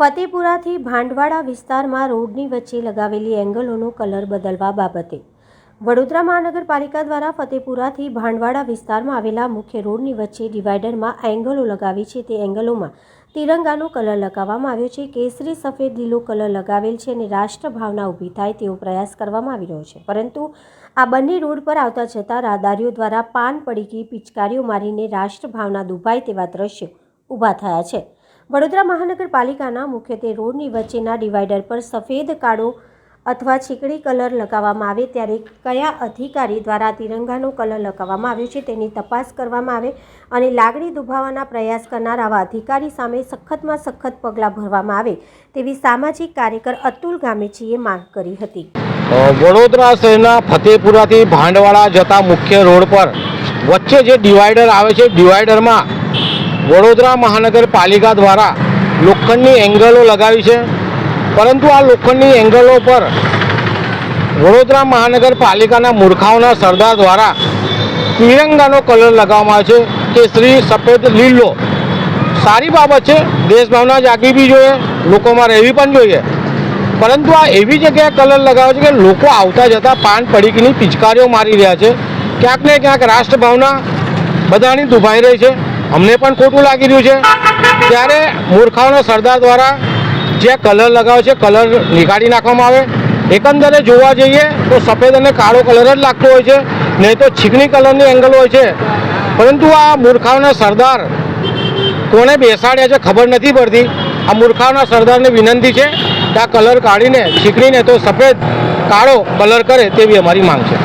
ફતેપુરાથી ભાંડવાડા વિસ્તારમાં રોડની વચ્ચે લગાવેલી એંગલોનો કલર બદલવા બાબતે. વડોદરા મહાનગરપાલિકા દ્વારા ફતેપુરાથી ભાંડવાડા વિસ્તારમાં આવેલા મુખ્ય રોડની વચ્ચે ડિવાઈડરમાં એંગલો લગાવી છે. તે એંગલોમાં તિરંગાનો કલર લગાવવામાં આવ્યો છે. કેસરી, સફેદ, લીલો કલર લગાવેલ છે અને રાષ્ટ્ર ભાવના ઊભી થાય તેવો પ્રયાસ કરવામાં આવી રહ્યો છે. પરંતુ આ બંને રોડ પર આવતા જતા રાહદારીઓ દ્વારા પાન પડીકી પિચકારીઓ મારીને રાષ્ટ્રભાવના દુભાય તેવા દ્રશ્યો ઊભા થયા છે. વડોદરા મહાનગરપાલિકાના મુખ્યત્વે રોડની વચ્ચેના ડિવાઈડર પર સફેદ, કાળો અથવા છીકડી કલર લગાવવામાં આવે ત્યારે કયા અધિકારી દ્વારા તિરંગાનો કલર લગાવવામાં આવ્યો છે તેની તપાસ કરવામાં આવે અને લાગણી દુભાવવાના પ્રયાસ કરનાર આવા અધિકારી સામે સખતમાં સખત પગલાં ભરવામાં આવે તેવી સામાજિક કાર્યકર અતુલ ગામેચીએ માંગ કરી હતી. વડોદરા શહેરના ફતેપુરાથી ભાંડવાડા જતા મુખ્ય રોડ પર વચ્ચે જે ડિવાઈડર આવે છે, ડિવાઈડરમાં વડોદરા મહાનગરપાલિકા દ્વારા લોખંડની એંગલો લગાવી છે. પરંતુ આ લોખંડની એંગલો પર વડોદરા મહાનગરપાલિકાના મૂર્ખાઓના સરદાર દ્વારા તિરંગાનો કલર લગાવવામાં આવે છે. કે શ્રી સફેદ, લીલો. સારી બાબત છે. દેશભાવના જાગવી બી જોઈએ, લોકોમાં રહેવી પણ જોઈએ. પરંતુ આ એવી જગ્યાએ કલર લગાવે છે કે લોકો આવતા જતા પાન પડીકની પિચકારીઓ મારી રહ્યા છે. ક્યાંક ને ક્યાંક રાષ્ટ્રભાવના બધાની દુભાઈ રહી છે. અમને પણ ખોટું લાગી રહ્યું છે. ત્યારે મૂર્ખાઓના સરદાર દ્વારા જે કલર લગાવે છે, કલર નીકાળી નાખવામાં આવે. એકંદરે જોવા જઈએ તો સફેદ અને કાળો કલર જ લાગતો હોય છે, નહીં તો છીકણી કલરની એંગલ હોય છે. પરંતુ આ મૂર્ખાઓના સરદાર કોને બેસાડ્યા છે ખબર નથી પડતી. આ મૂર્ખાઓના સરદારને વિનંતી છે કે આ કલર કાઢીને છીકણીને તો સફેદ, કાળો કલર કરે તેવી અમારી માંગ છે.